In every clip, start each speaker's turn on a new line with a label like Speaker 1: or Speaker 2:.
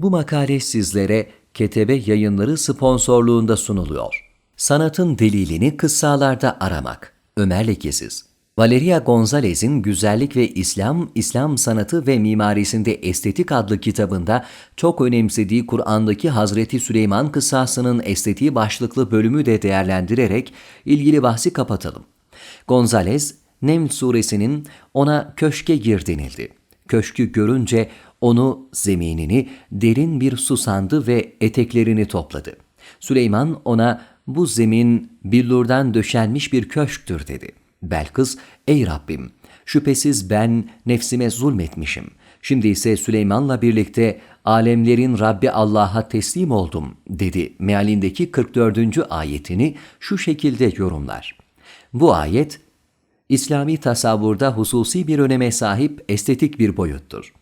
Speaker 1: Bu makale sizlere Ketebe Yayınları sponsorluğunda sunuluyor. Sanatın delilini kıssalarda aramak. Ömer Lekesiz. Valeria Gonzalez'in Güzellik ve İslam, İslam Sanatı ve Mimarisinde Estetik adlı kitabında çok önemsediği Kur'an'daki Hazreti Süleyman kıssasının estetiği başlıklı bölümü de değerlendirerek ilgili bahsi kapatalım. Gonzalez, Neml suresinin ona köşke gir denildi. Köşkü görünce onu zeminini derin bir su sandı ve eteklerini topladı. Süleyman ona bu zemin billurdan döşenmiş bir köşktür dedi. Belkıs, ey Rabbim şüphesiz ben nefsime zulmetmişim. Şimdi ise Süleyman'la birlikte alemlerin Rabbi Allah'a teslim oldum dedi. Mealindeki 44. ayetini şu şekilde yorumlar. Bu ayet İslami tasavvurda hususi bir öneme sahip estetik bir boyuttur.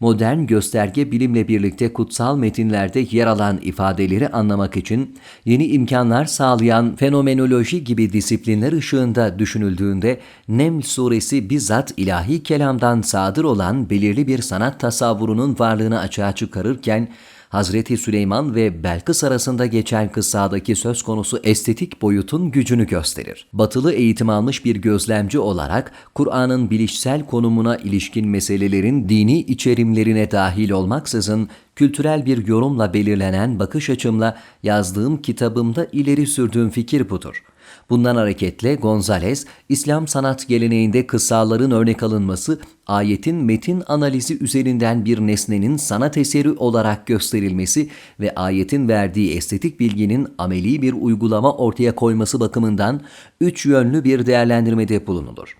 Speaker 1: Modern gösterge bilimle birlikte kutsal metinlerde yer alan ifadeleri anlamak için yeni imkanlar sağlayan fenomenoloji gibi disiplinler ışığında düşünüldüğünde Neml suresi bizzat ilahi kelamdan sadır olan belirli bir sanat tasavvurunun varlığını açığa çıkarırken Hazreti Süleyman ve Belkıs arasında geçen kıssadaki söz konusu estetik boyutun gücünü gösterir. Batılı eğitim almış bir gözlemci olarak Kur'an'ın bilişsel konumuna ilişkin meselelerin dini içerimlerine dahil olmaksızın kültürel bir yorumla belirlenen bakış açımla yazdığım kitabımda ileri sürdüğüm fikir budur. Bundan hareketle Gonzales, İslam sanat geleneğinde kıssaların örnek alınması, ayetin metin analizi üzerinden bir nesnenin sanat eseri olarak gösterilmesi ve ayetin verdiği estetik bilginin ameli bir uygulama ortaya koyması bakımından üç yönlü bir değerlendirmede bulunulur.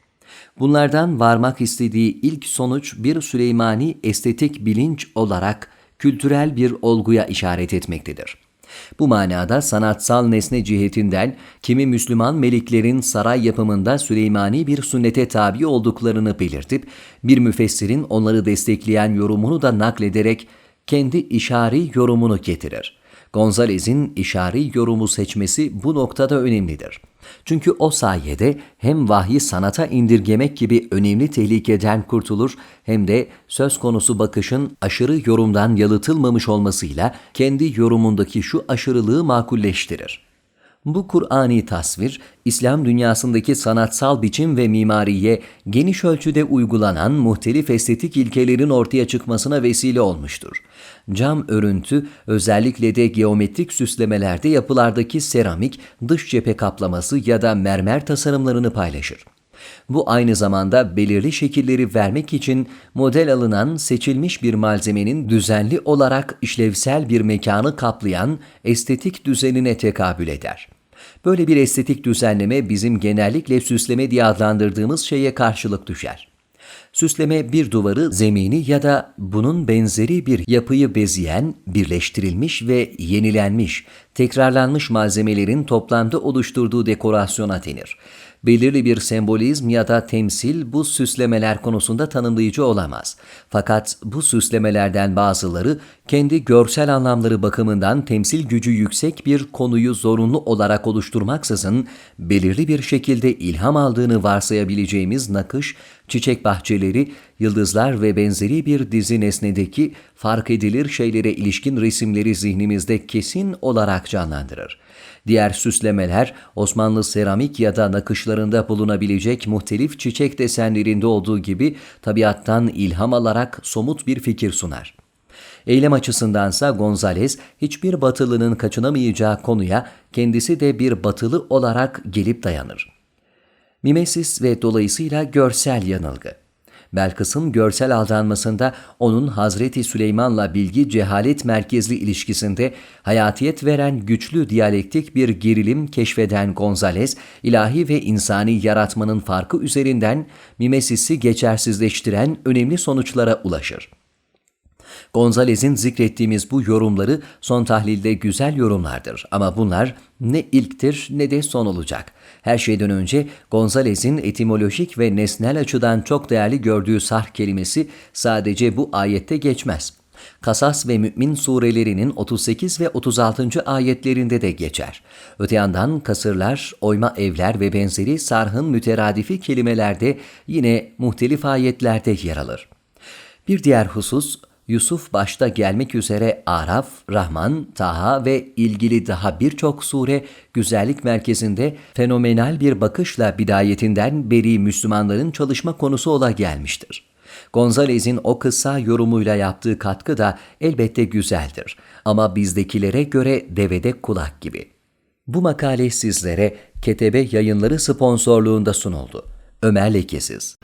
Speaker 1: Bunlardan varmak istediği ilk sonuç bir Süleymani estetik bilinç olarak kültürel bir olguya işaret etmektedir. Bu manada sanatsal nesne cihetinden kimi Müslüman meliklerin saray yapımında Süleymani bir sünnete tabi olduklarını belirtip bir müfessirin onları destekleyen yorumunu da naklederek kendi işari yorumunu getirir. Gonzalez'in işari yorumu seçmesi bu noktada önemlidir. Çünkü o sayede hem vahyi sanata indirgemek gibi önemli tehlikeden kurtulur hem de söz konusu bakışın aşırı yorumdan yalıtılmamış olmasıyla kendi yorumundaki şu aşırılığı makulleştirir. Bu Kur'ani tasvir, İslam dünyasındaki sanatsal biçim ve mimariye geniş ölçüde uygulanan muhtelif estetik ilkelerin ortaya çıkmasına vesile olmuştur. Cam örüntü, özellikle de geometrik süslemelerde yapılardaki seramik, dış cephe kaplaması ya da mermer tasarımlarını paylaşır. Bu aynı zamanda belirli şekilleri vermek için model alınan seçilmiş bir malzemenin düzenli olarak işlevsel bir mekanı kaplayan estetik düzenine tekabül eder. Böyle bir estetik düzenleme bizim genellikle süsleme diye adlandırdığımız şeye karşılık düşer. Süsleme bir duvarı, zemini ya da bunun benzeri bir yapıyı bezeyen, birleştirilmiş ve yenilenmiş, tekrarlanmış malzemelerin toplamda oluşturduğu dekorasyona denir belirli bir sembolizm ya da temsil bu süslemeler konusunda tanımlayıcı olamaz. Fakat bu süslemelerden bazıları kendi görsel anlamları bakımından temsil gücü yüksek bir konuyu zorunlu olarak oluşturmaksızın belirli bir şekilde ilham aldığını varsayabileceğimiz nakış, çiçek bahçeleri, yıldızlar ve benzeri bir dizi nesnedeki fark edilir şeylere ilişkin resimleri zihnimizde kesin olarak canlandırır. Diğer süslemeler Osmanlı seramik ya da nakışlarında bulunabilecek muhtelif çiçek desenlerinde olduğu gibi tabiattan ilham alarak somut bir fikir sunar. Eylem açısındansa Gonzales hiçbir batılının kaçınamayacağı konuya kendisi de bir batılı olarak gelip dayanır. Mimesis ve dolayısıyla görsel yanılgı. Belkıs'ın görsel aldanmasında onun Hazreti Süleyman'la bilgi cehalet merkezli ilişkisinde hayatiyet veren güçlü diyalektik bir gerilim keşfeden Gonzales, ilahi ve insani yaratmanın farkı üzerinden mimesisi geçersizleştiren önemli sonuçlara ulaşır. Gonzalez'in zikrettiğimiz bu yorumları son tahlilde güzel yorumlardır ama bunlar ne ilktir ne de son olacak. Her şeyden önce Gonzalez'in etimolojik ve nesnel açıdan çok değerli gördüğü sarh kelimesi sadece bu ayette geçmez. Kasas ve Mü'min surelerinin 38 ve 36. ayetlerinde de geçer. Öte yandan kasırlar, oyma evler ve benzeri sarhın müteradifi kelimelerde yine muhtelif ayetlerde yer alır. Bir diğer husus, Yusuf başta gelmek üzere Araf, Rahman, Taha ve ilgili daha birçok sure güzellik merkezinde fenomenal bir bakışla bidayetinden beri Müslümanların çalışma konusu ola gelmiştir. Gonzalez'in o kısa yorumuyla yaptığı katkı da elbette güzeldir ama bizdekilere göre devede kulak gibi. Bu makale sizlere Ketebe Yayınları sponsorluğunda sunuldu. Ömer Lekesiz